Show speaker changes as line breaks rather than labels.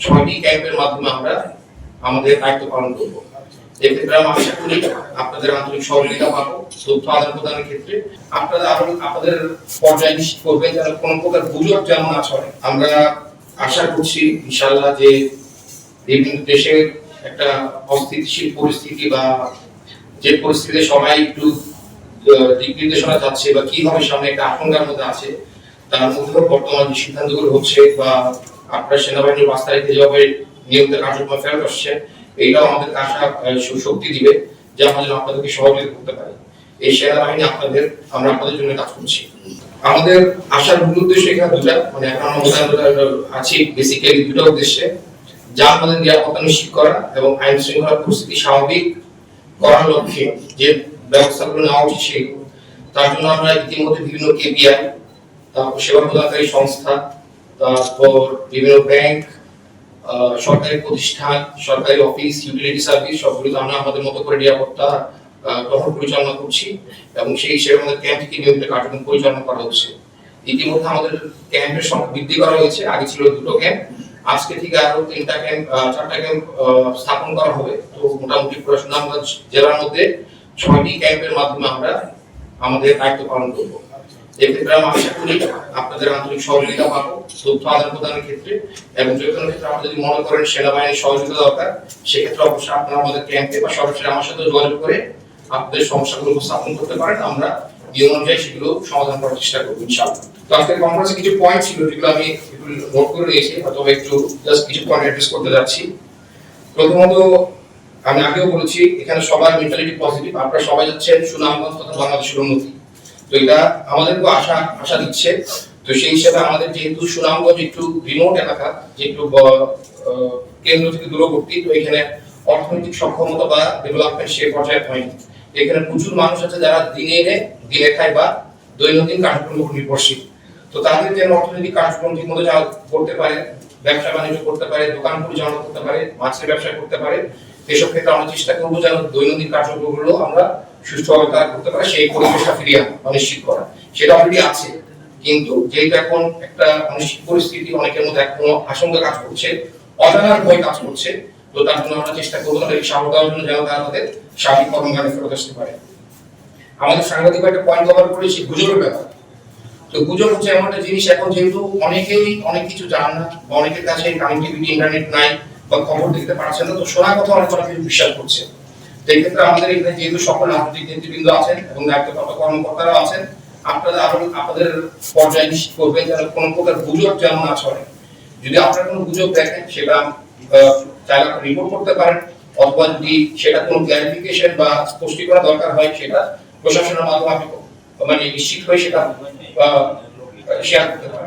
ছয়টি ক্যাম্পের মাধ্যমে আমরা আমাদের দায়িত্ব পালন করব। এক্ষেত্রে আমি আশা করি আপনাদের আন্তরিক সহযোগিতা পাবো, তথ্য আদান প্রদানের ক্ষেত্রে। আপনারা আপনাদের পর্যায়ে নিশ্চিত করবেন যেন কোনো প্রকার গুজব যেন না ছড়ে আমরা আশা করছি ইনশাল্লাহ যে বিভিন্ন দেশের একটা অস্থিতিশীল পরিস্থিতি বা যে পরিস্থিতিতে সবাই একটু দিক নির্দেশনা যাচ্ছে বা কি হবে সামনে একটা আশঙ্কার মধ্যে আছে, তার মধ্যেও বর্তমান যে সিদ্ধান্তগুলো হচ্ছে বা আপনার সেনাবাহিনীর পাঁচ তারিখে যেভাবে নিয়মিত কার্যক্রম ফেরত আসছে, এইটাও আমাদের আশা শক্তি দিবে, যে যেন আপনাদেরকে সহযোগিতা করতে পারি। এই সেনাবাহিনী আপনাদের, আমরা আপনাদের জন্য কাজ করছি। আমাদের আসার মূল উদ্দেশ্য এখানে দুটা মানে এখন আমরা আছি বেসিক্যালি দুটো উদ্দেশ্যে। যা আমাদের নিরাপত্তা নিশ্চিত করা এবং আইন শৃঙ্খলা পরিস্থিতি স্বাভাবিক করার লক্ষ্যে যে ব্যবস্থাগুলো নেওয়া উচিত সেগুলো তার জন্য আমরা ইতিমধ্যে বিভিন্ন কেপিআই তারপর সেবা প্রদানকারী সংস্থা তারপর বিভিন্ন ব্যাংক সরকারি প্রতিষ্ঠান, সরকারি অফিস ইউটিলিটি সার্ভিস সবগুলো আমরা আমাদের মতো করে নিরাপত্তা গ্রহণ পরিচালনা করছি এবং সেই হিসেবে আমাদের ক্যাম্পকে নিয়মিত কার্যক্রম পরিচালনা করা হচ্ছে। ইতিমধ্যে আমাদের ক্যাম্পের সংখ্যা বৃদ্ধি করা হয়েছে। আগে ছিল দুটো ক্যাম্প আজকে থেকে আরও তিনটা ক্যাম্প চারটা ক্যাম্প স্থাপন করা হবে। তো মোটামুটি পুরো জেলার মধ্যে ছয়টি ক্যাম্পের মাধ্যমে আমরা আমাদের দায়িত্ব পালন করব। আমি আপনাদের সহযোগিতা আদান প্রদানের ক্ষেত্রে, এবং যে কোনো ক্ষেত্রে মনে করেন সেনাবাহিনীর সহযোগিতা দরকার, সেক্ষেত্রে আমাদের আমার সাথে যোগাযোগ করে আপনাদের সমস্যাগুলো করতে পারেন। আমরা অনুযায়ী সেগুলো সমাধান কিছু পয়েন্ট ছিল আমি করে নিয়েছি, হয়তো একটু জাস্ট কিছু করতে প্রথমত, আমি আগেও বলেছি, এখানে সবার মেন্টালিটি পজিটিভ আপনারা সবাই যাচ্ছেন সুনামগঞ্জ তথা বাংলাদেশের উন্নতি। তো এটা আমাদেরকেও আশা আশা দিচ্ছে। তো সেই হিসেবে আমাদের যেহেতু সুনামগঞ্জ একটু রিমোট এলাকা যে একটু কেন্দ্র থেকে দূরবর্তী, তো এখানে অর্থনৈতিক সক্ষমতা বা ডেভেলপমেন্ট সে পর্যায়ে হয়নি। এখানে প্রচুর মানুষ আছে যারা দিনে এনে দিনে খায় বা দৈনন্দিন কার্যক্রম নির্ভরশীল। তো তাদের যেন অর্থনৈতিক কার্যক্রম ঠিক মতো যা করতে পারে, ব্যবসা বাণিজ্য করতে পারে, দোকান পরিচালনা করতে পারে, মাছের ব্যবসা করতে পারে, এসব ক্ষেত্রে আমরা চেষ্টা করব যেন দৈনন্দিন কার্যক্রমগুলো আমরা সুষ্ঠুভাবে তারা করতে পারে, সেই পরিবেশটা ফিরিয়ে আনা নিশ্চিত করা। সেটা অলরেডি আছে, কিন্তু যেহেতু এখন একটা অনিশ্চিত পরিস্থিতি, অনেকের মধ্যে এখনও আশঙ্কা কাজ করছে, অজানার ভয় কাজ করছে, তো তার জন্য আমরা চেষ্টা করব তাদের সাহস দেওয়ার জন্য যেন তারা তাদের স্বাভাবিক কর্মকাণ্ডে ফেরত আসতে পারে। আমাদের সাংবাদিক একটা পয়েন্ট কভার করেছি গুজবের ব্যাপার। তো গুজব হচ্ছে এমন একটা জিনিস, এখন যেহেতু অনেকেই অনেক কিছু জান না অনেকের কাছে কানেক্টিভিটি ইন্টারনেট নাই, বা খবর দেখতে পারছেন না, তো শোনা কথা অনেক অনেক বিশ্বাস করছে। তো এই ক্ষেত্রে আমাদের এখানে যেহেতু সকল নেতৃবৃন্দ আছেন এবং দায়িত্বপ্রাপ্ত কর্মকর্তারা আছেন আপনারা আরও আপনাদের পর্যায়ে নিশ্চিত করবেন যেন কোনো প্রকার গুজব যেন না ছড়ে যদি আপনারা কোনো গুজব দেখেন, সেটা চাইলে রিপোর্ট করতে পারেন, অথবা যদি সেটা কোনো ক্লারিফিকেশন বা দরকার হয়, সেটা প্রশাসনের মাধ্যমে আপনি মানে নিশ্চিত হয়ে সেটা শেয়ার করতে পারেন।